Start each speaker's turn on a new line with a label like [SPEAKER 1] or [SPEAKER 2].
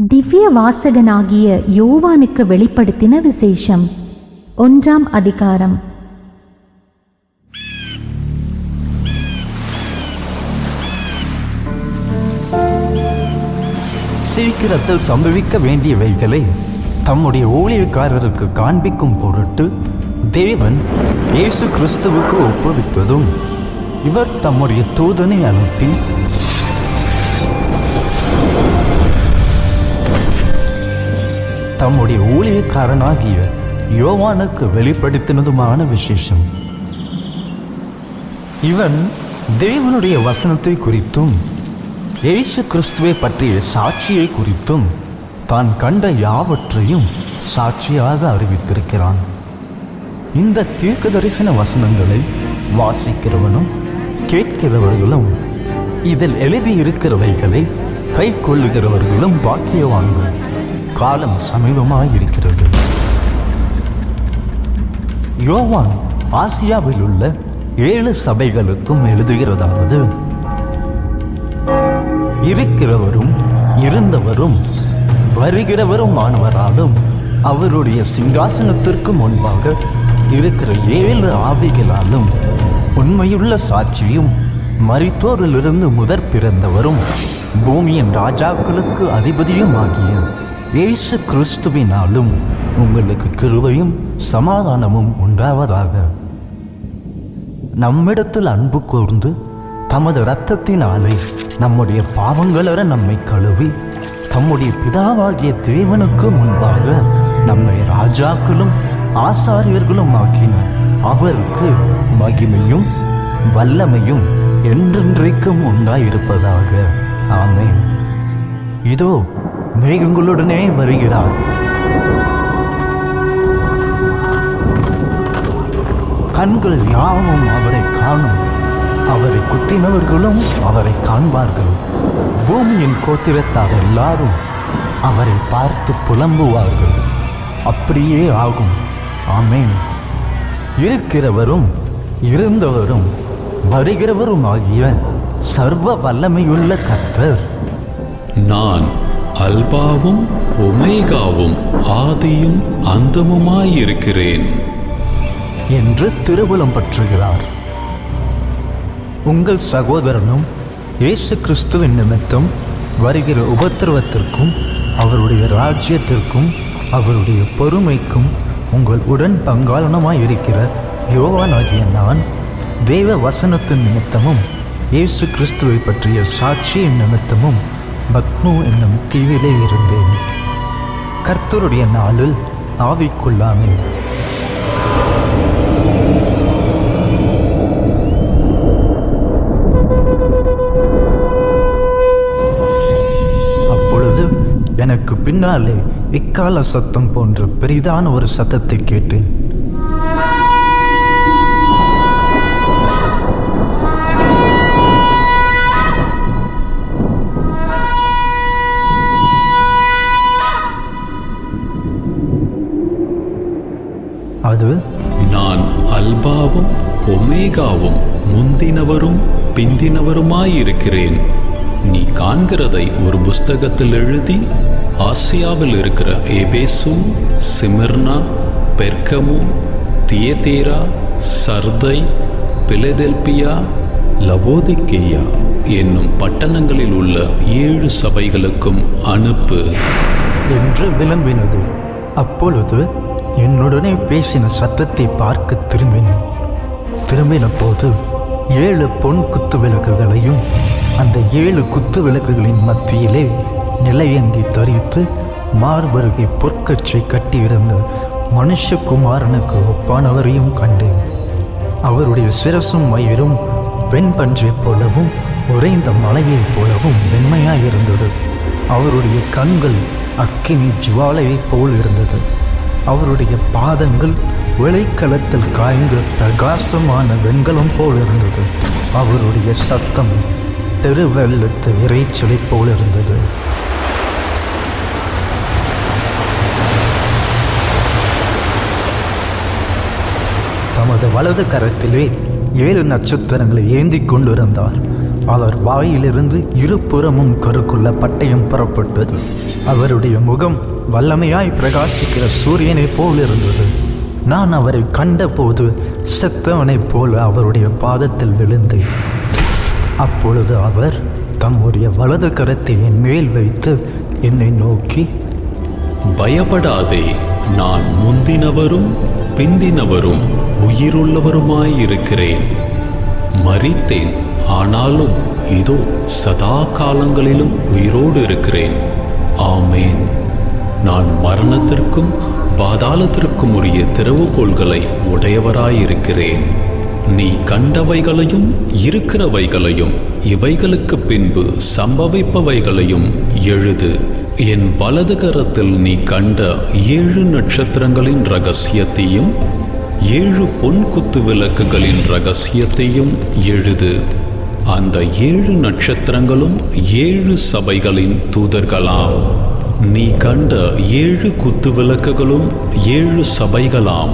[SPEAKER 1] திவ்ய வாசகனாகிய யோவானுக்கு வெளிப்படுத்தின விசேஷம். ஒன்றாம் அதிகாரம்.
[SPEAKER 2] சீக்கிரத்தில் சம்பவிக்க வேண்டியவைகளை தம்முடைய ஊழியக்காரருக்கு காண்பிக்கும் பொருட்டு தேவன் இயேசு கிறிஸ்துவுக்கு ஒப்புவித்ததும் இவர் தம்முடைய தூதனை அனுப்பி தம்முடைய ஊழியக்காரனாகிய யோவானுக்கு வெளிப்படுத்தினதுமான விசேஷம். இவன் தேவனுடைய வசனத்தை குறித்தும் இயேசு கிறிஸ்துவை பற்றிய சாட்சியை குறித்தும் தான் கண்ட யாவற்றையும் சாட்சியாக அறிவித்திருக்கிறான். இந்த தீர்க்க தரிசன வசனங்களை வாசிக்கிறவனும் கேட்கிறவர்களும் இதில் எழுதியிருக்கிறவைகளை கை கொள்ளுகிறவர்களும் பாக்கியவான்கள். காலம் சமீபமாயிருக்கிறது. யோவான் ஆசியாவில் உள்ள ஏழு சபைகளுக்கும் எழுதுகிறதாவது இருக்கிறவரும் இருந்தவரும் வருகிறவரும் ஆனவராலும் அவருடைய சிங்காசனத்திற்கு முன்பாக இருக்கிற ஏழு ஆவிகளாலும் உண்மையுள்ள சாட்சியும் மரித்தோரிலிருந்து முதற் பிறந்தவரும் பூமியின் ராஜாக்களுக்கு அதிபதியும் ஆகிய இயேசு கிறிஸ்துவினாலும் உங்களுக்கு கிருபையும் சமாதானமும் உண்டாவதாக. நம்மிடத்தில் அன்பு கூர்ந்து தமது இரத்தத்தினாலே நம்முடைய பாவங்களற நம்மை கழுவி தம்முடைய பிதாவாகிய தேவனுக்கு முன்பாக நம்மை ராஜாக்களும் ஆசாரியர்களும் ஆக்கின அவருக்கு மகிமையும் வல்லமையும் என்றென்றைக்கும் உண்டாயிருப்பதாக. ஆமேன். இதோ மேகங்களுடனே வருகிறார் கண்கள் யாவும் அவரை காணும். அவரை குத்தினவர்களும் அவரை காண்பார்கள். பூமியின் கோத்திரத்தார் எல்லாரும் அவரை பார்த்து புலம்புவார்கள். அப்படியே ஆகும். ஆமேன். இருக்கிறவரும் இருந்தவரும் வருகிறவரும் ஆகிய சர்வ வல்லமையுள்ள கர்த்தர்.
[SPEAKER 3] நான் அல்பாவும் ஒமேகாவும் ஆதியும் அந்தமுமாயிருக்கிறேன்.
[SPEAKER 2] என்று திருவுளம் பற்றுகிறார். உங்கள் சகோதரனும் இயேசு கிறிஸ்துவின் நிமித்தம் வருகிற உபத்திரவத்திற்கும் அவருடைய ராஜ்யத்திற்கும் அவருடைய பொறுமைக்கும் உங்கள் உடன் பங்காளனமாய் இருக்கிற யோவானாகிய நான் தேவ வசனத்தின் நிமித்தமும் இயேசு கிறிஸ்துவை பற்றிய சாட்சியின் நிமித்தமும் பத்மு என்னும் தீவிலே இருந்தேன். கர்த்தருடைய நாளில் ஆவிக்குள்ளானேன் அப்பொழுது எனக்கு பின்னாலே இக்கால சத்தம் போன்ற பெரிதான ஒரு சத்தத்தை கேட்டேன்.
[SPEAKER 3] ஒமேகாவும் முந்தினவரும் பிந்தினவருமாயிருக்கிறேன். நீ காண்கிறதை ஒரு புஸ்தகத்தில் எழுதி ஆசியாவில் இருக்கிற Ephesus Smyrna Pergamum Thyatira Sardis Philadelphia Laodicea என்னும் பட்டணங்களில் உள்ள ஏழு சபைகளுக்கும் அனுப்பு.
[SPEAKER 2] என்று விளம்பினது. அப்பொழுது என்னுடனே பேசின சத்தத்தை பார்க்க திரும்பினேன். திரும்பின போது ஏழு பொன் குத்து விளக்குகளையும் அந்த ஏழு குத்து விளக்குகளின் மத்தியிலே நிலையங்கி தரித்து மார்பருகை பொற்கச்சை கட்டியிருந்த மனுஷகுமாரனுக்கு ஒப்பானவரையும் கண்டேன். அவருடைய சிரசும் மயிரும் வெண்பஞ்சைப் போலவும் உறைந்த மலையைப் போலவும் வெண்மையாயிருந்தது. அவருடைய கண்கள் அக்கினி ஜுவாலையைப் போல் இருந்தது. அவருடைய பாதங்கள் விளைக்களத்தில் காய்ந்த பிரகாசமான வெண்கலம் போல் இருந்தது. அவருடைய சத்தம் தெருவெள்ளத்து இறைச்சலை போல் இருந்தது. தமது வலது கரத்திலே ஏழு நட்சத்திரங்களை ஏந்திக் கொண்டிருந்தார். அவர் வாயிலிருந்து இருபுறமும் கருக்குள்ள பட்டயம் புறப்பட்டது. அவருடைய முகம் வல்லமையாய் பிரகாசிக்கிற சூரியனைப் போல் இருந்தது. நான் அவரை கண்டபோது செத்தவனைப் போல அவருடைய பாதத்தில் விழுந்தேன் அப்பொழுது அவர் தம்முடைய வலது கரத்தை என் மேல் வைத்து என்னை நோக்கி
[SPEAKER 3] பயப்படாதே நான் முந்தினவரும் பிந்தினவரும் உயிருள்ளவருமாயிருக்கிறேன் மறித்தேன் ஆனாலும் இதோ சதா காலங்களிலும் உயிரோடு இருக்கிறேன். ஆமேன். நான் மரணத்திற்கும் பாதாளத்திற்கும் உரிய திறவுகோள்களை உடையவராயிருக்கிறேன். நீ கண்டவைகளையும் இருக்கிறவைகளையும் இவைகளுக்கு பின்பு சம்பவிப்பவைகளையும் எழுது. என் வலது கரத்தில் நீ கண்ட ஏழு நட்சத்திரங்களின் ரகசியத்தையும் ஏழு பொன் குத்து விளக்குகளின் ரகசியத்தையும் எழுது. அந்த ஏழு நட்சத்திரங்களும் ஏழு சபைகளின் தூதர்களாம். நீ கண்ட ஏழு குத்து விளக்குகளும் ஏழு சபைகளாம்.